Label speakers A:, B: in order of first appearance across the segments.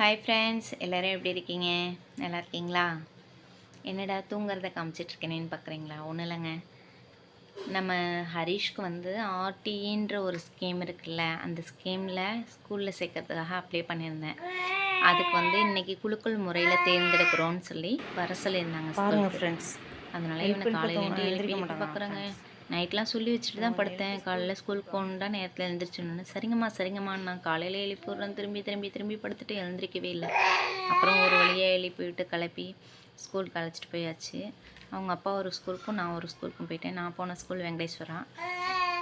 A: hi friends எல்லோரும் எப்படி இருக்கீங்க நல்லா இருக்கீங்களா என்னடா தூங்குறத காமிச்சிட்ருக்கேனேன்னு பார்க்குறீங்களா ஒன்றும் இல்லைங்க நம்ம ஹரீஷ்க்கு வந்து ஆர்டின்ற ஒரு ஸ்கீம் இருக்குல்ல அந்த ஸ்கீமில் ஸ்கூலில் சேர்க்கறதுக்காக அப்ளை பண்ணியிருந்தேன் அதுக்கு வந்து இன்னைக்கு குழுக்கள் முறையில் தேர்ந்தெடுக்கிறோன்னு சொல்லி வர சொல்லியிருந்தாங்க ஃப்ரெண்ட்ஸ் அதனால இவனை காலையில் பார்க்குறேங்க நைட்லாம் சொல்லி வச்சுட்டு தான் படுத்தேன் காலையில் ஸ்கூலுக்கு போகணுண்டா நேரத்தில் எழுந்திரிச்சுன்னு சரிங்கம்மா சரிங்கம்மா நான் காலையில் எழுப்பி திரும்பி திரும்பி திரும்பி படுத்துட்டு எழுந்திரிக்கவே இல்லை அப்புறம் ஒரு வழியாக எழுப்பி கிளப்பி ஸ்கூலுக்கு அழைச்சிட்டு போயாச்சு அவங்க அப்பா ஒரு ஸ்கூலுக்கும் நான் ஒரு ஸ்கூலுக்கும் போயிட்டேன் நான் போன ஸ்கூல் வெங்கடேஸ்வரா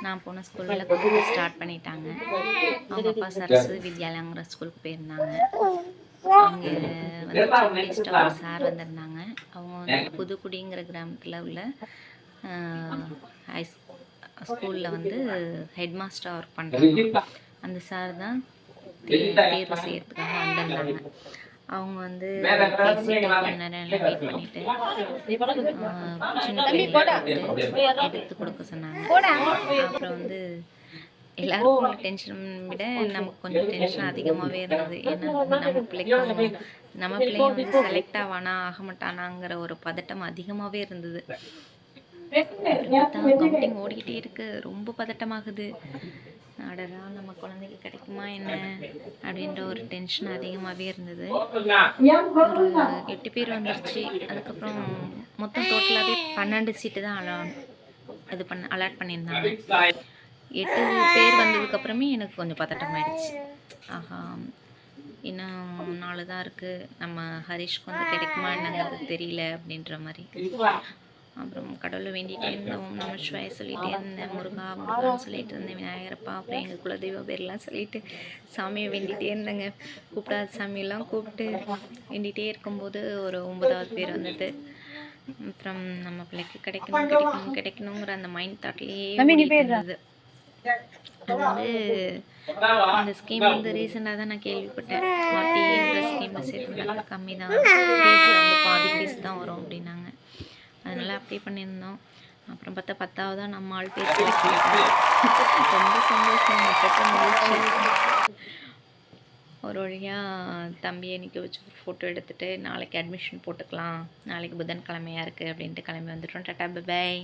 A: நான் போன ஸ்கூலில் கொஞ்சம் ஸ்டார்ட் பண்ணிட்டாங்க அவங்க அப்பா சரஸ்வதி வித்யாலயங்கிற ஸ்கூலுக்கு போயிருந்தாங்க அங்கே வந்து சார் வந்திருந்தாங்க அவங்க வந்து புதுக்குடிங்கிற கிராமத்தில் உள்ள ஹை ஸ்கூலில் வந்து ஹெட் மாஸ்டராக ஒர்க் பண்ணுறாங்க அந்த சார் தான் தேர்வு செய்யறதுக்காக வந்திருந்தாங்க அவங்க வந்து பேசிட்டு கொஞ்ச வெயிட் பண்ணிட்டு சின்ன பிள்ளைங்களுக்கு எடுத்து கொடுக்க சொன்னாங்க அப்புறம் வந்து எல்லாருக்கும் டென்ஷன் விட நமக்கு கொஞ்சம் டென்ஷன் அதிகமாகவே இருந்தது ஏன்னா நம்ம பிள்ளைக்கும் நம்ம பிள்ளைங்க வந்து செலக்ட் ஆவானா ஆக மாட்டானாங்கிற ஒரு பதட்டம் அதிகமாகவே இருந்தது அதான் கவுண்டிங் ஓடிக்கிட்டே இருக்கு ரொம்ப பதட்டமாகுது அடடா நம்ம குழந்தைக்கு கிடைக்குமா என்ன அப்படின்ற ஒரு டென்ஷன் அதிகமாகவே இருந்தது ஒரு எட்டு பேர் வந்துருச்சு அதுக்கப்புறம் மொத்தம் டோட்டலாகவே பன்னெண்டு சீட்டு தான் அலா இது பண்ண அலாட் பண்ணியிருந்தாங்க எட்டு பேர் வந்ததுக்கப்புறமே எனக்கு கொஞ்சம் பதட்டமாயிடுச்சு ஆஹா இன்னும் நாலு தான் இருக்குது நம்ம ஹரிஷ்க்கு வந்து கிடைக்குமா என்னங்கிறது தெரியல அப்படின்ற மாதிரி அப்புறம் கடவுளை வேண்டிகிட்டே இருந்தேன் நம்ம சிவாய சொல்லிகிட்டே இருந்தேன் முருகா முருகான்னு சொல்லிட்டு இருந்தேன் விநாயகரப்பா அப்புறம் எங்கள் குலதெய்வ பேர்லாம் சொல்லிட்டு சாமியை வேண்டிகிட்டே இருந்தேங்க கூப்பிடாத சாமியெல்லாம் கூப்பிட்டு வேண்டிகிட்டே இருக்கும்போது ஒரு ஒன்பதாவது பேர் வந்தது அப்புறம் நம்ம பிள்ளைக்கு கிடைக்கணும் கிடைக்கணும் கிடைக்கணுங்கிற அந்த மைண்ட் தாட்லேயே இருந்தது அது வந்து அந்த ஸ்கீம் வந்து ரீசெண்டாக தான் நான் கேள்விப்பட்டேன் ஸ்கீம் சேர்த்து கம்மி தான் பாதி ஃபீஸ் தான் வரும் அப்படின்னாங்க அதனால் அப்படியே பண்ணியிருந்தோம் அப்புறம் பார்த்தா பத்தாவதாக நம்ம ஆள் பேசி ரொம்ப சந்தோஷம் ஒரு வழியாக தம்பியை நிற்க வச்சு ஃபோட்டோ எடுத்துகிட்டு நாளைக்கு அட்மிஷன் போட்டுக்கலாம் நாளைக்கு புதன் கிழமையாக இருக்குது அப்படின்ட்டு கிளம்பி வந்துட்டோம் டாட்டா பபாய்